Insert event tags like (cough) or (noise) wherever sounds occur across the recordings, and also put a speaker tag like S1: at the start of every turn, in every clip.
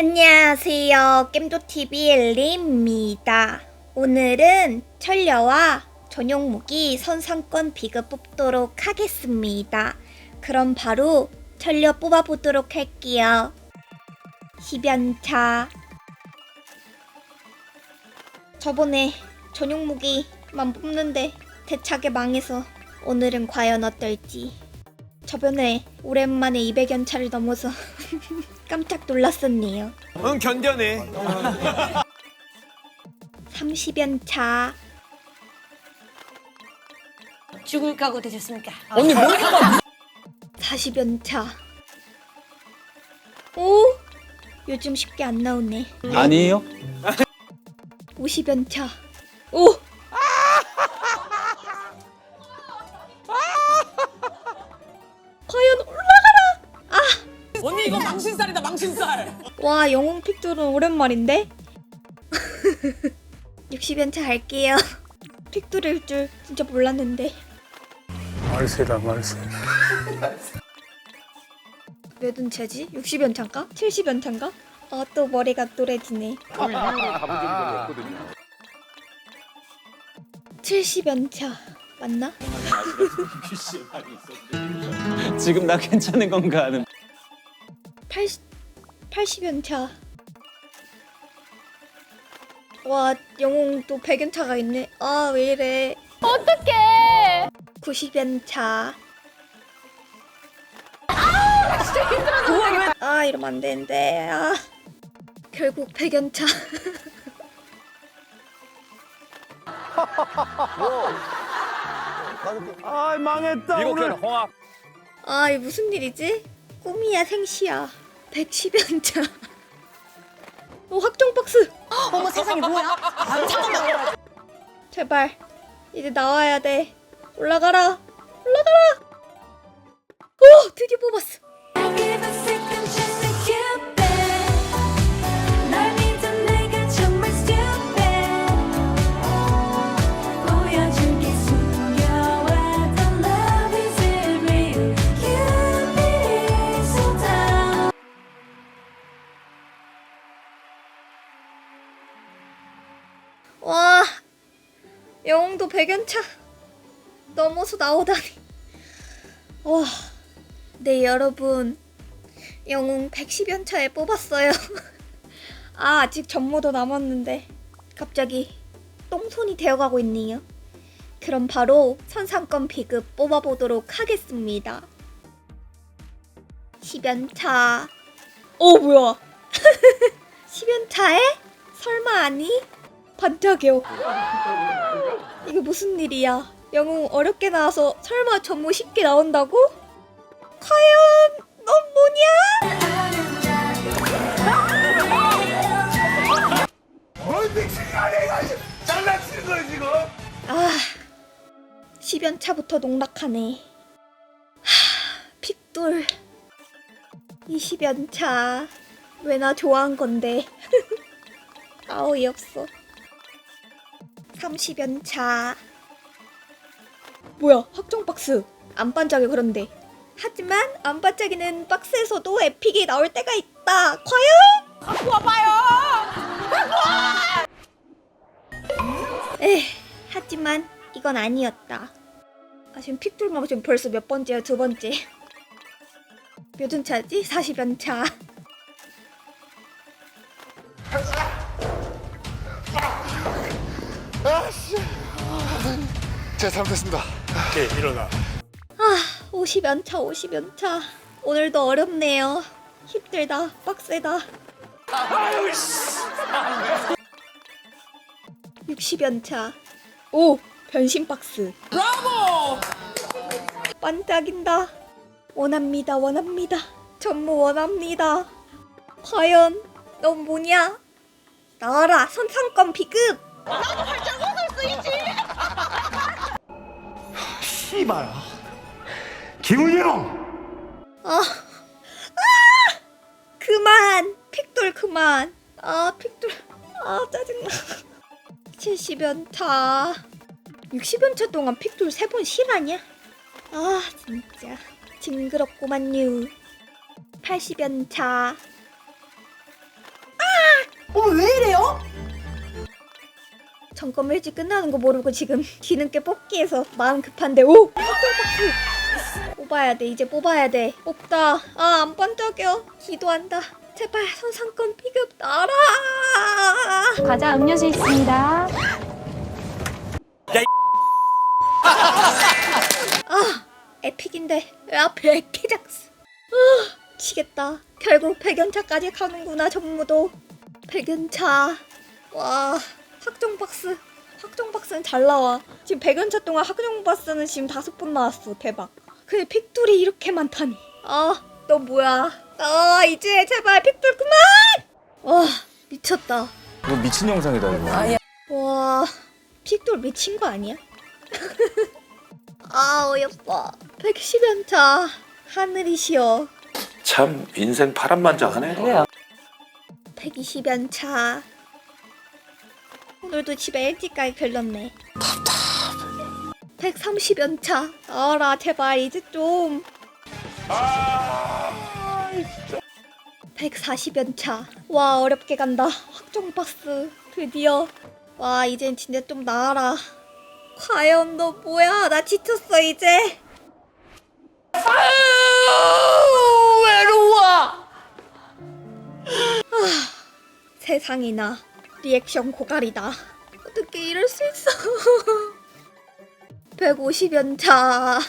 S1: 안녕하세요. 겜도TV 엘리입니다. 오늘은 천려와 전용 무기 선상권 비급 뽑도록 하겠습니다. 그럼 바로 천려 뽑아보도록 할게요. 10연차. 저번에 전용 무기만 뽑는데 대차게 망해서 오늘은 과연 어떨지. 저번에 오랜만에 200연차를 넘어서 (laughs) 깜짝 놀랐었네요.
S2: 응 견뎌내
S1: 30연 차.
S3: 죽을 각오 되셨습니까?
S1: 40연 차. 오? 요즘 쉽게 안 나오네.
S4: 아니에요?
S1: 50연 차. 오! 와, 영웅 픽돌은 오랜만인데? 60연차 할게요. 픽돌일 줄 진짜 몰랐는데.
S5: 말세다 말세 (laughs)
S1: 몇 운차지? 60연차인가? 70연차인가? 아, 또 머리가 또래지네. 70연차. (laughs) 맞나? (laughs)
S4: 지금 나 괜찮은 건가 하는
S1: 80, 80연차. 와, 영웅 또 100연차가 있네. 아, 왜 이래. 어떡해. 90연차. 아, 이러면 안 되는데. 아. 결국 100연차. (laughs)
S2: 아 망했다
S5: 미국
S2: 오늘
S5: 편 홍합
S1: 아, 이 무슨 일이지? 꿈이야, 생시야. 110연차. 오, 확정 박스.
S3: 어머 세상에 뭐야? 아 잠깐만.
S1: 제발 이제 나와야 돼 올라가라 올라가라 오 드디어 뽑았어 백연차. 넘어서 나오다니. 와 네 여러분. 영웅 110연차에 뽑았어요. (laughs) 아 아직 전모도 남았는데 갑자기 똥손이 되어가고 있네요. 그럼 바로 선상권 비급 뽑아보도록 하겠습니다. 10연차. 오 뭐야? (laughs) 10연차에? 설마 아니? 반짝여. 이게 무슨 일이야? 영웅 어렵게 나와서 설마 전무 쉽게 나온다고? 과연 넌 뭐냐?
S2: 이거 지금
S1: 아 10연 차부터 농락하네. 하 픽돌. 20연 차 왜 나 좋아한 건데? (laughs) 아 어이없어 30연차 뭐야 확정 박스 안 반짝여 그런데 하지만 안 반짝이는 박스에서도 에픽이 나올 때가 있다 과연?
S3: 갖고 와봐요.
S1: 에 하지만 이건 아니었다. 아 지금 픽돌만 지금 벌써 몇 번째야 두 번째. 몇 연차지? 40연차.
S5: 자 잘못했습니다 오케이 일어나
S1: 아 50연차 50연차. 오늘도 어렵네요. 힘들다 빡세다. 60연차. 오 변신 박스.
S3: 브라보.
S1: 반짝인다. 원합니다, 원합니다. 전무 원합니다. 과연 넌 뭐냐? 나와라, 선상권 비급.
S2: 씨발 김은희 형
S1: 아, 아, 그만. 픽돌 그만. 아, 픽돌. 아, 짜증나. 70연차. 60연차 동안 픽돌 세 번 실하냐? 아, 진짜. 징그럽구만요. 80연차.
S3: 어머 왜 이래요?
S1: 점검 일찍 끝나는 거 모르고 지금 (laughs) 뒤늦게 뽑기해서 마음 급한데 오! 흑돌박스! 뽑아야 돼 이제 뽑아야 돼. 뽑다. 아 안 번쩍여. 기도한다. 제발 선상권 피급 나라!
S6: 과자 음료수 있습니다. (laughs)
S1: 아 에픽인데 왜 하필 에피작스? 아 치겠다. 결국 백연차까지 가는구나 전무도. 백연차. 와 확정 박스 확정 박스는 잘 나와 지금 백연차 동안 확정 박스는 지금 다섯 번 나왔어 대박 근데 픽돌이 이렇게 많다니 아 너 뭐야 아 이제 제발 픽돌 그만 와 미쳤다
S4: 이거 미친 영상이다 이거.
S3: 아야.
S1: 와 픽돌 미친 거 아니야? (laughs) 아 어여뻐 110연차 하늘이시여
S2: 참 인생 파란만장하네.
S3: 그래요.
S1: 120연차 오늘도 집에 일찍 가기 걸렸네. 답답. 130연차. 알아 제발 이제 좀. 140연차. 와 어렵게 간다. 확정 박스. 드디어. 와 이젠 진짜 좀 나아라. 과연 너 뭐야? 나 지쳤어 이제.
S3: 외로워.
S1: 세상이나 리액션 고갈이다. 어떻게 이럴 수 있어? (laughs) 150연차.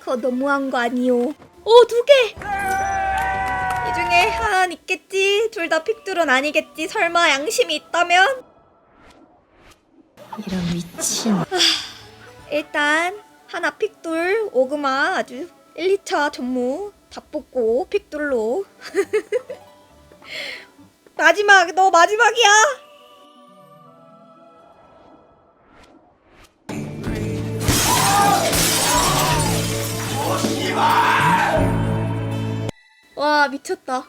S1: 그거 너무한 거 아니오? 오, 두 개! 이 중에 하나는 있겠지? 둘 다 픽둘은 아니겠지? 설마 양심이 있다면?
S3: 이런 미친.
S1: 일단 하나 픽둘 오그마 아주 1, 2차 전무 다 뽑고 픽둘로 (laughs) 마지막 너 마지막이야 와 미쳤다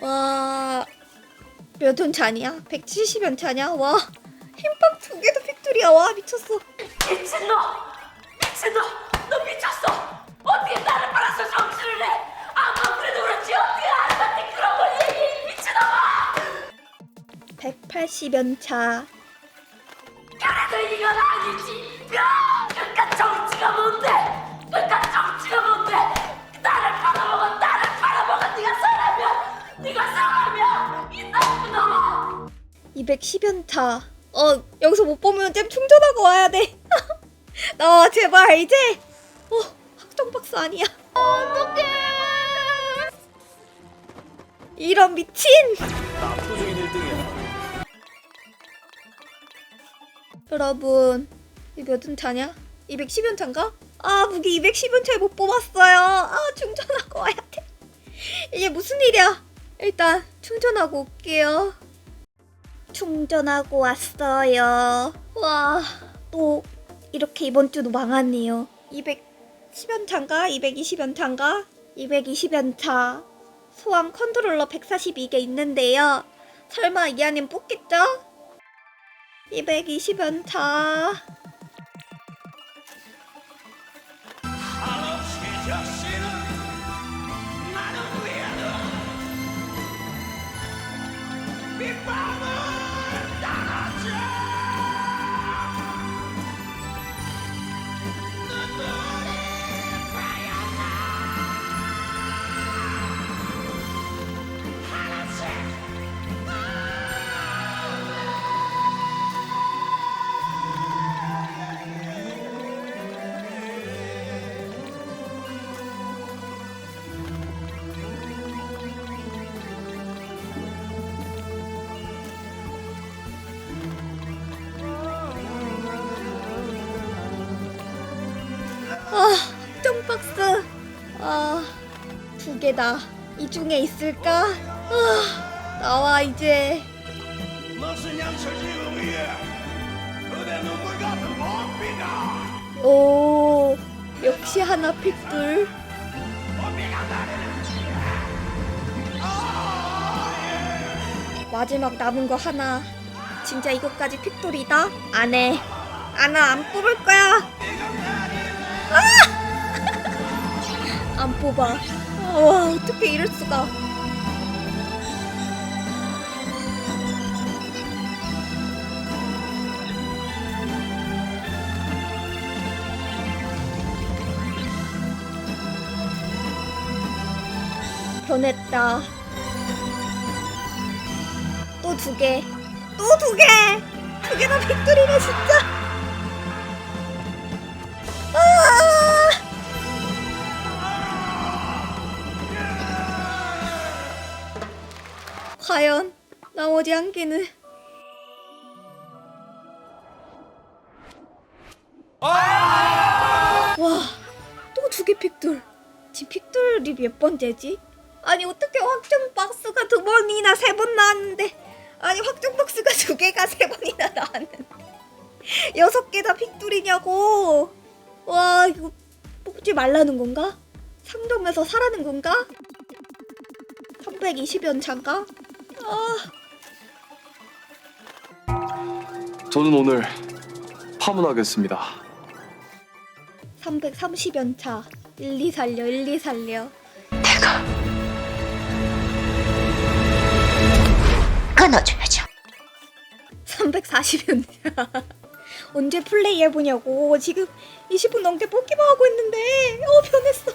S1: 와몇 연차냐 170연차냐 와 힘빵 두 개도 픽둘이야 와 미쳤어
S7: 미친놈! 미친놈! 너 미쳤어! 어떻게 나를 팔아서 정신을 내! 아마 그래도 그렇지 어떻게 아름한테 그런 걸 얘기해 미친놈아!
S1: 180연차
S7: 그래도 이건 아니지! 야! 그깟 정치가 뭔데!
S1: 210연차. 어, 여기서 못 보면 잼 충전하고 와야 돼. (laughs) 나 제발 이제. 어, 확정 박스 아니야. 어떡해. 이런 미친.
S4: 압도적인 1등이야.
S1: 여러분, 이몇 연차냐? 210연 차인가? 아, 무기 210연 차에 못 뽑았어요. 아, 충전하고 와야 돼. 이게 무슨 일이야? 일단 충전하고 올게요. 충전하고 왔어요. 와, 또 이렇게 이번 주도 망하네요. 210연차인가? 220연차인가? 220연차. 소환 컨트롤러 142개 있는데요. 설마 이 안엔 뽑겠죠? 220연차. 아, 똥박스. 아, 두 개다. 이 중에 있을까? 아, 나와 이제. 오, 역시 하나 픽불. 마지막 남은 거 하나. 진짜 이것까지 픽돌이다? 안 해. 아 나 안 뽑을 거야. 아! 안 뽑아. 아, 와, 어떻게 이럴 수가. 변했다. 또 두 개. 또 두 개! 두 개 다 빅토리네, 진짜! 과연 나머지 한 개는 와, 또 두 개 픽돌. 지금 픽돌이 몇 번째지? 아니 어떻게 확정 박스가 두 번이나 세 번 나왔는데 아니 확정 박스가 두 개가 세 번이나 나왔는데 (laughs) 여섯 개 다 픽돌이냐고 와 이거 뽑지 말라는 건가? 상점에서 사라는 건가? 320연차인가? 아
S8: 저는 오늘 파문하겠습니다.
S1: 330연 차. 1, 2 살려 1, 2 살려.
S7: 끊어줘야죠.
S1: 340연 차. (laughs) 언제 플레이 해보냐고. 지금 20분 넘게 뽑기만 하고 있는데. 어 변했어.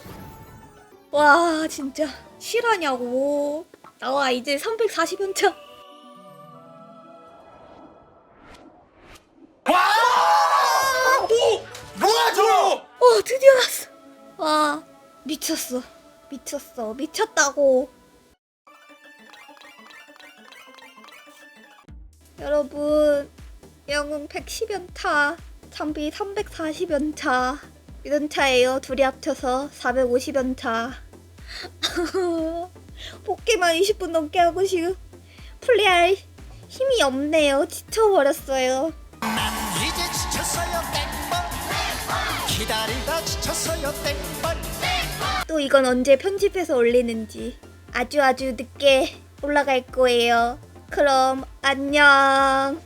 S1: 와 진짜 실화냐고 나와 이제 340연차.
S2: 뭐야 저거?
S1: 어 드디어 났어. 와 미쳤어. 미쳤어. 미쳤다고. 여러분 영웅 110연차 장비 340연차. 이런 차예요. 둘이 합쳐서 450연차 (laughs) 뽑기만 20분 넘게 하고 지금 플레이할 힘이 없네요. 지쳐버렸어요.
S9: 이제 지쳤어요 땡벌. 기다리다 지쳤어요 땡벌.
S1: 또 이건 언제 편집해서 올리는지 아주 아주 늦게 올라갈 거예요. 그럼 안녕.